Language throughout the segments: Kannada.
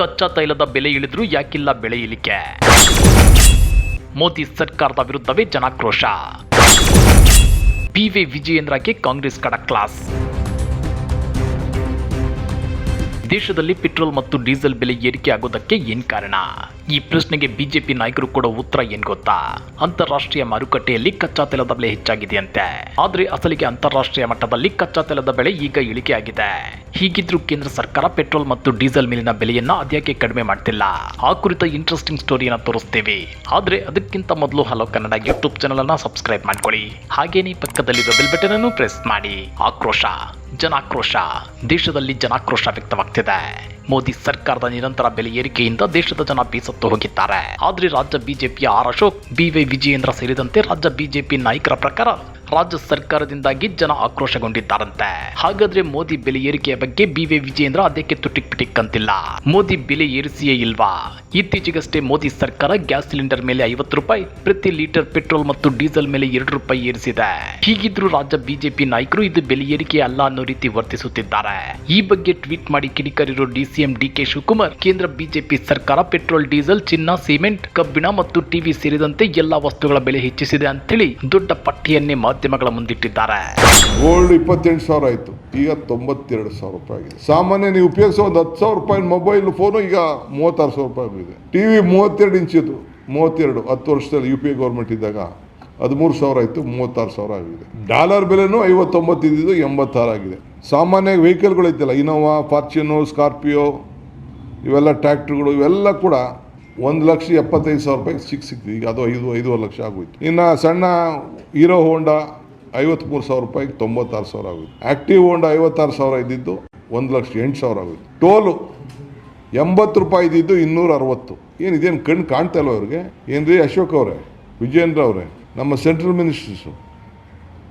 ಕಚ್ಚಾ ತೈಲದ ಬೆಲೆ ಇಳಿದ್ರೂ ಯಾಕಿಲ್ಲ ಬೆಳೆ ಇಳಿಕೆ? ಮೋದಿ ಸರ್ಕಾರದ ವಿರುದ್ಧವೇ ಜನಾಕ್ರೋಶ. ಪಿವಿ ವಿಜಯೇಂದ್ರಕ್ಕೆ ಕಾಂಗ್ರೆಸ್ ಕಡ ಕ್ಲಾಸ್. ದೇಶದಲ್ಲಿ ಪೆಟ್ರೋಲ್ ಮತ್ತು ಡೀಸೆಲ್ ಬೆಲೆ ಏರಿಕೆ ಆಗೋದಕ್ಕೆ ಏನ್ ಕಾರಣ? ಈ ಪ್ರಶ್ನೆಗೆ ಬಿಜೆಪಿ ನಾಯಕರು ಕೊಡೋ ಉತ್ತರ ಏನ್ ಗೊತ್ತಾ? ಅಂತಾರಾಷ್ಟ್ರೀಯ ಮಾರುಕಟ್ಟೆಯಲ್ಲಿ ಕಚ್ಚಾ ತೈಲದ ಬೆಲೆ ಹೆಚ್ಚಾಗಿದೆಯಂತೆ. ಆದ್ರೆ ಅಸಲಿಗೆ ಅಂತಾರಾಷ್ಟ್ರೀಯ ಮಟ್ಟದಲ್ಲಿ ಕಚ್ಚಾ ತೈಲದ ಬೆಲೆ ಈಗ ಇಳಿಕೆಯಾಗಿದೆ. ಹೀಗಿದ್ರೂ ಕೇಂದ್ರ ಸರ್ಕಾರ ಪೆಟ್ರೋಲ್ ಮತ್ತು ಡೀಸೆಲ್ ಮೇಲಿನ ಬೆಲೆಯನ್ನ ಅದ್ಯಾಕೆ ಕಡಿಮೆ ಮಾಡ್ತಿಲ್ಲ? ಆ ಕುರಿತ ಇಂಟ್ರೆಸ್ಟಿಂಗ್ ಸ್ಟೋರಿಯನ್ನ ತೋರಿಸ್ತೀವಿ. ಆದ್ರೆ ಅದಕ್ಕಿಂತ ಮೊದಲು ಹಲೋ ಕನ್ನಡ ಯೂಟ್ಯೂಬ್ ಚಾನಲ್ ಅನ್ನ ಸಬ್ಸ್ಕ್ರೈಬ್ ಮಾಡ್ಕೊಳ್ಳಿ. ಹಾಗೇನೇ ಪಕ್ಕದಲ್ಲಿರೋ ಬೆಲ್ ಬಟನ್ ಅನ್ನು ಪ್ರೆಸ್ ಮಾಡಿ. ಆಕ್ರೋಶ. ಜನಾಕ್ರೋಶ. ದೇಶದಲ್ಲಿ ಜನಾಕ್ರೋಶ ವ್ಯಕ್ತವಾಗ್ತಿದೆ. ಮೋದಿ ಸರ್ಕಾರದ ನಿರಂತರ ಬೆಲೆ ಏರಿಕೆಯಿಂದ ದೇಶದ ಜನ ಬೇಸತ್ತು ಹೋಗಿದ್ದಾರೆ. ಆದ್ರೆ ರಾಜ್ಯ ಬಿಜೆಪಿಯ ಆರ್ ಅಶೋಕ್ ಬಿವೈ ವಿಜಯೇಂದ್ರ ಸೇರಿದಂತೆ ರಾಜ್ಯ ಬಿಜೆಪಿ ನಾಯಕರ ಪ್ರಕಾರ ರಾಜ್ಯ ಸರ್ಕಾರದಿಂದಾಗಿ ಜನ ಆಕ್ರೋಶಗೊಂಡಿದ್ದಾರಂತೆ. ಹಾಗಾದ್ರೆ ಮೋದಿ ಬೆಲೆ ಏರಿಕೆಯ ಬಗ್ಗೆ ಬಿವಿ ವಿಜಯೇಂದ್ರ ಅದಕ್ಕೆ ತುಟಿಕ್ ಪಿಟಿಕ್ ಅಂತಿಲ್ಲ. ಮೋದಿ ಬೆಲೆ ಏರಿಸಿಯೇ ಇಲ್ವಾ? ಇತ್ತೀಚೆಗಷ್ಟೇ ಮೋದಿ ಸರ್ಕಾರ ಗ್ಯಾಸ್ ಸಿಲಿಂಡರ್ ಮೇಲೆ ಐವತ್ತು ರೂಪಾಯಿ, ಪ್ರತಿ ಲೀಟರ್ ಪೆಟ್ರೋಲ್ ಮತ್ತು ಡೀಸೆಲ್ ಮೇಲೆ ಎರಡು ರೂಪಾಯಿ ಏರಿಸಿದೆ. ಹೀಗಿದ್ರೂ ರಾಜ್ಯ ಬಿಜೆಪಿ ನಾಯಕರು ಇದು ಬೆಲೆ ಏರಿಕೆ ಅಲ್ಲ ಅನ್ನೋ ರೀತಿ ವರ್ತಿಸುತ್ತಿದ್ದಾರೆ. ಈ ಬಗ್ಗೆ ಟ್ವೀಟ್ ಮಾಡಿ ಕಿಡಿಕಾರಿರೋ ಡಿಸಿಎಂ ಡಿಕೆ ಶಿವಕುಮಾರ್, ಕೇಂದ್ರ ಬಿಜೆಪಿ ಸರ್ಕಾರ ಪೆಟ್ರೋಲ್, ಡೀಸೆಲ್, ಚಿನ್ನ, ಸಿಮೆಂಟ್, ಕಬ್ಬಿಣ ಮತ್ತು ಟಿವಿ ಸೇರಿದಂತೆ ಎಲ್ಲಾ ವಸ್ತುಗಳ ಬೆಲೆ ಹೆಚ್ಚಿಸಿದೆ ಅಂತೇಳಿ ದೊಡ್ಡ ಪಟ್ಟಿಯನ್ನೇ ಮಾಧ್ಯಮಗಳ ಮುಂದಿಟ್ಟಿದ್ದಾರೆ. ಗೋಲ್ಡ್ ಇಪ್ಪತ್ತೆಂಟು ಸಾವಿರ ಆಯಿತು. ಈಗ ತೊಂಬತ್ತೆರಡು ಸಾವಿರ ರೂಪಾಯಿ ಆಗಿದೆ. ಸಾಮಾನ್ಯ ನೀವು ಉಪಯೋಗಿಸೋ ಒಂದು ಹತ್ತು ಸಾವಿರ ರೂಪಾಯಿ ಮೊಬೈಲ್ ಫೋನು ಈಗ ಮೂವತ್ತಾರು ಸಾವಿರ ರೂಪಾಯಿ ಆಗಿದೆ ಟಿ ವಿ ಮೂವತ್ತೆರಡು ಇಂಚಿದು ಮೂವತ್ತೆರಡು, ಹತ್ತು ವರ್ಷದಲ್ಲಿ ಯು ಪಿ ಎ ಗೌರ್ಮೆಂಟ್ ಇದ್ದಾಗ ಹದಿಮೂರು ಸಾವಿರ ಆಯಿತು, ಮೂವತ್ತಾರು ಸಾವಿರ ಆಗಿದೆ. ಡಾಲರ್ ಬೆಲೆನೂ ಐವತ್ತೊಂಬತ್ತು ಇದ್ದಿದ್ದು ಎಂಬತ್ತಾರು ಆಗಿದೆ. ಸಾಮಾನ್ಯ ವೆಹಿಕಲ್ಗಳು ಐತಲ್ಲ ಇನೋವಾ ಫಾರ್ಚುನು ಸ್ಕಾರ್ಪಿಯೋ ಇವೆಲ್ಲ ಟ್ರ್ಯಾಕ್ಟ್ರುಗಳು ಇವೆಲ್ಲ ಕೂಡ ಒಂದು ಲಕ್ಷ ಎಪ್ಪತ್ತೈದು ಸಾವಿರ ರೂಪಾಯಿ ಸಿಕ್ ಸಿಕ್ತು ಈಗ ಅದು ಐದು, ಐದೂವರೆ ಲಕ್ಷ ಆಗೋಯ್ತು. ಇನ್ನು ಸಣ್ಣ ಹೀರೋ ಹೋಂಡಾ ಐವತ್ತ್ಮೂರು ಸಾವಿರ ರೂಪಾಯಿಗೆ ತೊಂಬತ್ತಾರು ಸಾವಿರ ಆಗೋಯ್ತು. ಆ್ಯಕ್ಟಿವ್ ಹೋಂಡಾ ಐವತ್ತಾರು ಸಾವಿರ ಇದ್ದಿದ್ದು ಒಂದು ಲಕ್ಷ ಎಂಟು ಸಾವಿರ ಆಗೋಯ್ತು. ಟೋಲು ಎಂಬತ್ತು ರೂಪಾಯಿ ಇದ್ದಿದ್ದು ಇನ್ನೂರ ಅರವತ್ತು. ಏನು ಇದೇನು ಕಣ್ಣು ಕಾಣ್ತಾ ಇಲ್ಲ ಅವ್ರಿಗೆ ಏನು ರೀ ಅಶೋಕ್ ಅವರೇ ವಿಜಯೇಂದ್ರ ಅವರೇ, ನಮ್ಮ ಸೆಂಟ್ರಲ್ ಮಿನಿಸ್ಟರ್ಸು.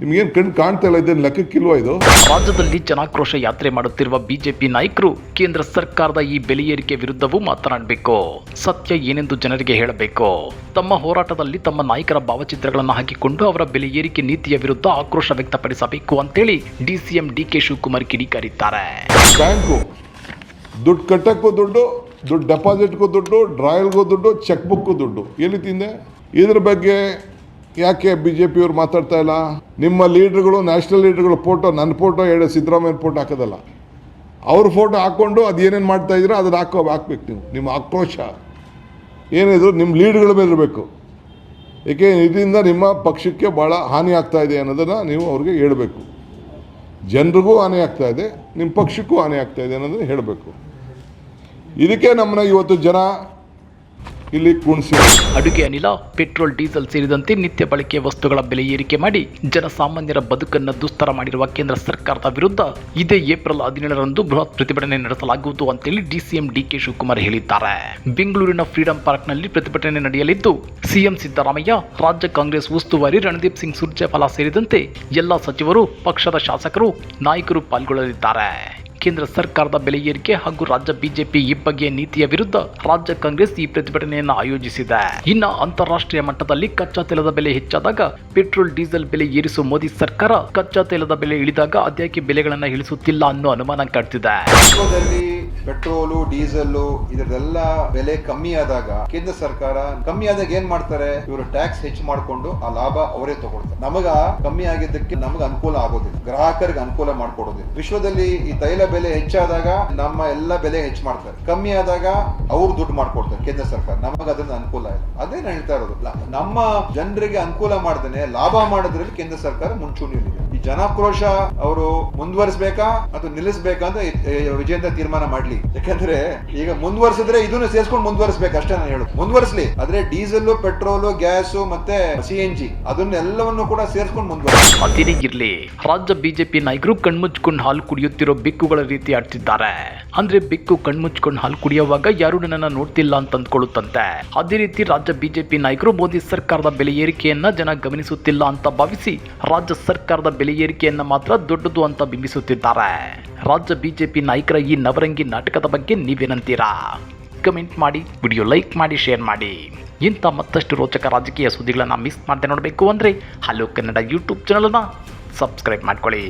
ನಿಮ್ಗೇನು ಕಣ್ಣು ಕಾಣ್ತಾ ಇಲ್ಲ ಇದನ್ನು ಲೆಕ್ಕಕ್ಕಿಲ್ವಾ ಇದು? ರಾಜ್ಯದಲ್ಲಿ ಜನಾಕ್ರೋಶ ಯಾತ್ರೆ ಮಾಡುತ್ತಿರುವ ಬಿಜೆಪಿ ನಾಯಕರು ಕೇಂದ್ರ ಸರ್ಕಾರದ ಈ ಬೆಲೆ ಏರಿಕೆ ವಿರುದ್ಧವೂ ಮಾತನಾಡಬೇಕು. ಸತ್ಯ ಏನೆಂದು ಜನರಿಗೆ ಹೇಳಬೇಕು. ತಮ್ಮ ಹೋರಾಟದಲ್ಲಿ ತಮ್ಮ ನಾಯಕರ ಭಾವಚಿತ್ರಗಳನ್ನು ಹಾಕಿಕೊಂಡು ಅವರ ಬೆಲೆ ಏರಿಕೆ ನೀತಿಯ ವಿರುದ್ಧ ಆಕ್ರೋಶ ವ್ಯಕ್ತಪಡಿಸಬೇಕು ಅಂತೇಳಿ ಡಿಸಿಎಂ ಡಿಕೆ ಶಿವಕುಮಾರ್ ಕಿಡಿಕಾರಿದ್ದಾರೆ. ಬ್ಯಾಂಕು ದುಡ್ಡು ಕಟ್ಟಕ್ಕೂ ದುಡ್ಡು ದುಡ್ಡು ಡೆಪಾಸಿಟ್ಗೂ ದುಡ್ಡು ಡ್ರಾಯಲ್ಗೂ ದುಡ್ಡು ಚೆಕ್ ಬುಕ್ಕು ದುಡ್ಡು. ಎಲ್ಲಿ ತಿಂದೆ? ಇದ್ರ ಬಗ್ಗೆ ಯಾಕೆ ಬಿ ಜೆ ಪಿಯವ್ರು ಮಾತಾಡ್ತಾ ಇಲ್ಲ? ನಿಮ್ಮ ಲೀಡ್ರುಗಳು, ನ್ಯಾಷನಲ್ ಲೀಡ್ರ್ಗಳು ಫೋಟೋ, ನನ್ನ ಫೋಟೋ, ಹೇಳಿ ಸಿದ್ದರಾಮಯ್ಯ ಫೋಟೋ ಹಾಕೋದಲ್ಲ? ಅವ್ರ ಫೋಟೋ ಹಾಕ್ಕೊಂಡು ಅದು ಏನೇನು ಮಾಡ್ತಾ ಇದ್ದೀರೋ ಅದನ್ನು ಹಾಕೋ, ಹಾಕ್ಬೇಕು ನೀವು. ನಿಮ್ಮ ಆಕ್ರೋಶ. ಏನಿದ್ರು ನಿಮ್ಮ ಲೀಡ್ಗಳ ಮೇಲೆ ಇರಬೇಕು. ಏಕೆ ಇದರಿಂದ ನಿಮ್ಮ ಪಕ್ಷಕ್ಕೆ ಭಾಳ ಹಾನಿ ಆಗ್ತಾ ಇದೆ ಅನ್ನೋದನ್ನು ನೀವು ಅವ್ರಿಗೆ ಹೇಳಬೇಕು. ಜನರಿಗೂ ಹಾನಿ ಆಗ್ತಾ ಇದೆ, ನಿಮ್ಮ ಪಕ್ಷಕ್ಕೂ ಹಾನಿ ಆಗ್ತಾ ಇದೆ ಅನ್ನೋದನ್ನು ಹೇಳಬೇಕು. ಇದಕ್ಕೆ ನಮ್ಮನ್ನ ಇವತ್ತು ಜನ ಇಲ್ಲಿ ಕುಣಿಸಿ. ಅಡುಗೆ ಅನಿಲ, ಪೆಟ್ರೋಲ್, ಡೀಸೆಲ್ ಸೇರಿದಂತೆ ನಿತ್ಯ ಬಳಕೆಯ ವಸ್ತುಗಳ ಬೆಲೆ ಏರಿಕೆ ಮಾಡಿ ಜನಸಾಮಾನ್ಯರ ಬದುಕನ್ನು ದುಸ್ತರ ಮಾಡಿರುವ ಕೇಂದ್ರ ಸರ್ಕಾರದ ವಿರುದ್ಧ ಇದೇ ಏಪ್ರಿಲ್ ಹದಿನೇಳರಂದು ಬೃಹತ್ ಪ್ರತಿಭಟನೆ ನಡೆಸಲಾಗುವುದು ಅಂತೇಳಿ ಡಿಸಿಎಂ ಡಿಕೆ ಶಿವಕುಮಾರ್ ಹೇಳಿದ್ದಾರೆ. ಬೆಂಗಳೂರಿನ ಫ್ರೀಡಂ ಪಾರ್ಕ್ನಲ್ಲಿ ಪ್ರತಿಭಟನೆ ನಡೆಯಲಿದ್ದು, ಸಿಎಂ ಸಿದ್ದರಾಮಯ್ಯ, ರಾಜ್ಯ ಕಾಂಗ್ರೆಸ್ ಉಸ್ತುವಾರಿ ರಣದೀಪ್ ಸಿಂಗ್ ಸುರ್ಜೇವಾಲಾ ಸೇರಿದಂತೆ ಎಲ್ಲ ಸಚಿವರು, ಪಕ್ಷದ ಶಾಸಕರು, ನಾಯಕರು ಪಾಲ್ಗೊಳ್ಳಲಿದ್ದಾರೆ. ಕೇಂದ್ರ ಸರ್ಕಾರದ ಬೆಲೆ ಏರಿಕೆ ಹಾಗೂ ರಾಜ್ಯ ಬಿಜೆಪಿ ಈ ಬಗೆಯ ನೀತಿಯ ವಿರುದ್ಧ ರಾಜ್ಯ ಕಾಂಗ್ರೆಸ್ ಈ ಪ್ರತಿಭಟನೆಯನ್ನು ಆಯೋಜಿಸಿದೆ. ಇನ್ನು ಅಂತಾರಾಷ್ಟ್ರೀಯ ಮಟ್ಟದಲ್ಲಿ ಕಚ್ಚಾ ತೈಲದ ಬೆಲೆ ಹೆಚ್ಚಾದಾಗ ಪೆಟ್ರೋಲ್, ಡೀಸೆಲ್ ಬೆಲೆ ಏರಿಸುವ ಮೋದಿ ಸರ್ಕಾರ ಕಚ್ಚಾ ತೈಲದ ಬೆಲೆ ಇಳಿದಾಗ ಅದ್ಯಾಕೆ ಬೆಲೆಗಳನ್ನು ಇಳಿಸುತ್ತಿಲ್ಲ ಅನ್ನೋ ಅನುಮಾನ ವಿಶ್ವದಲ್ಲಿ ಪೆಟ್ರೋಲು ಡೀಸೆಲ್ ಇದರದೆಲ್ಲ ಬೆಲೆ ಕಮ್ಮಿ ಆದಾಗ ಕೇಂದ್ರ ಸರ್ಕಾರ ಕಮ್ಮಿ ಆದಾಗ ಏನ್ ಮಾಡ್ತಾರೆ? ಇವರು ಟ್ಯಾಕ್ಸ್ ಹೆಚ್ಚು ಮಾಡ್ಕೊಂಡು ಆ ಲಾಭ ಅವರೇ ತಗೊಳ್ತಾರೆ. ನಮಗ ಕಮ್ಮಿ ಆಗಿದ್ದಕ್ಕೆ ನಮ್ಗೆ ಅನುಕೂಲ ಆಗೋದಿಲ್ಲ. ಗ್ರಾಹಕರಿಗೆ ಅನುಕೂಲ ಮಾಡ್ಕೊಡೋದಿಲ್ಲ. ವಿಶ್ವದಲ್ಲಿ ಈ ತೈಲ ಬೆಲೆ ಹೆಚ್ಚಾದಾಗ ನಮ್ಮ ಎಲ್ಲ ಬೆಲೆ ಹೆಚ್ಚು ಮಾಡ್ತಾರೆ. ಕಮ್ಮಿ ಆದಾಗ ಅವ್ರು ದುಡ್ಡು ಮಾಡ್ಕೊಡ್ತಾರೆ ಕೇಂದ್ರ ಸರ್ಕಾರ. ನಮಗ ಅದನ್ನ ಅನುಕೂಲ ಇಲ್ಲ. ಅದೇ ನಾನು ಹೇಳ್ತಾ ಇರೋದು? ನಮ್ಮ ಜನರಿಗೆ ಅನುಕೂಲ ಮಾಡ್ದೇನೆ, ಲಾಭ ಮಾಡೋದ್ರಲ್ಲಿ ಕೇಂದ್ರ ಸರ್ಕಾರ ಮುಂಚೂಣಿಯಲ್ಲಿದೆ. ಜನಾಕ್ರೋಶ ಅವರು ಮುಂದುವರಿಸಬೇಕಾ ಅಥವಾ ನಿಲ್ಲಿಸಬೇಕಾ ಅಂತ ವಿಜೇಂದ್ರ ತೀರ್ಮಾನ ಮಾಡ್ಲಿ. ಯಾಕಂದ್ರೆ ಈಗ ಮುಂದುವರಿಸಿದ್ರೆ ಇದನ್ನು ಸೇರಿಸ್ಕೊಂಡು ಮುಂದುವರಿಸಬೇಕು, ಅಷ್ಟೇ ನಾನು ಹೇಳುದು. ಮುಂದುವರಿಸಲಿ. ಆದ್ರೆ ಡೀಸೆಲ್ ಪೆಟ್ರೋಲ್, ಗ್ಯಾಸ್ ಮತ್ತೆ ಸಿ ಎನ್ ಜಿ, ಅದನ್ನೆಲ್ಲವನ್ನು ಕೂಡ ಸೇರಿಸ್ಕೊಂಡು ಮುಂದುವರಿಸಿ. ಅದಿರೇ ಇರ್ಲಿ. ರಾಜ್ಯ ಬಿಜೆಪಿ ನಾಯಕರು ಕಣ್ಮುಚ್ಕೊಂಡು ಹಾಲು ಕುಡಿಯುತ್ತಿರೋ ಬಿಕ್ಕುಗಳ ರೀತಿ ಆಡ್ತಿದ್ದಾರೆ. ಅಂದ್ರೆ ಬಿಕ್ಕು ಕಣ್ಮುಚ್ಕೊಂಡು ಹಾಲು ಕುಡಿಯುವಾಗ ಯಾರು ನನ್ನ ನೋಡ್ತಿಲ್ಲ ಅಂತ ಅಂದ್ಕೊಳ್ಳುತ್ತಂತೆ. ಅದೇ ರೀತಿ ರಾಜ್ಯ ಬಿಜೆಪಿ ನಾಯಕರು ಮೋದಿ ಸರ್ಕಾರದ ಬೆಲೆ ಏರಿಕೆಯನ್ನ ಜನ ಗಮನಿಸುತ್ತಿಲ್ಲ ಅಂತ ಭಾವಿಸಿ ರಾಜ್ಯ ಸರ್ಕಾರದ ಬೆಲೆ ಏರಿಕೆಯನ್ನ ಮಾತ್ರ ದೊಡ್ಡದು ಅಂತ ಬಿಂಬಿಸುತ್ತಿದ್ದಾರೆ. ರಾಜ್ಯ ಬಿಜೆಪಿ ನಾಯಕರ ಈ ನವರಂಗಿ ನಾಟಕದ ಬಗ್ಗೆ ನೀವೇನಂತೀರಾ? ಕಮೆಂಟ್ ಮಾಡಿ ವಿಡಿಯೋ ಲೈಕ್ ಮಾಡಿ ಶೇರ್ ಮಾಡಿ. ಇಂಥ ಮತ್ತಷ್ಟು ರೋಚಕ ರಾಜಕೀಯ ಸುದ್ದಿಗಳನ್ನು ಮಿಸ್ ಮಾಡದೆ ನೋಡಬೇಕು ಅಂದರೆ ಹಲೋ ಕನ್ನಡ ಯೂಟ್ಯೂಬ್ ಚಾನಲನ್ನು ಸಬ್ಸ್ಕ್ರೈಬ್ ಮಾಡ್ಕೊಳ್ಳಿ.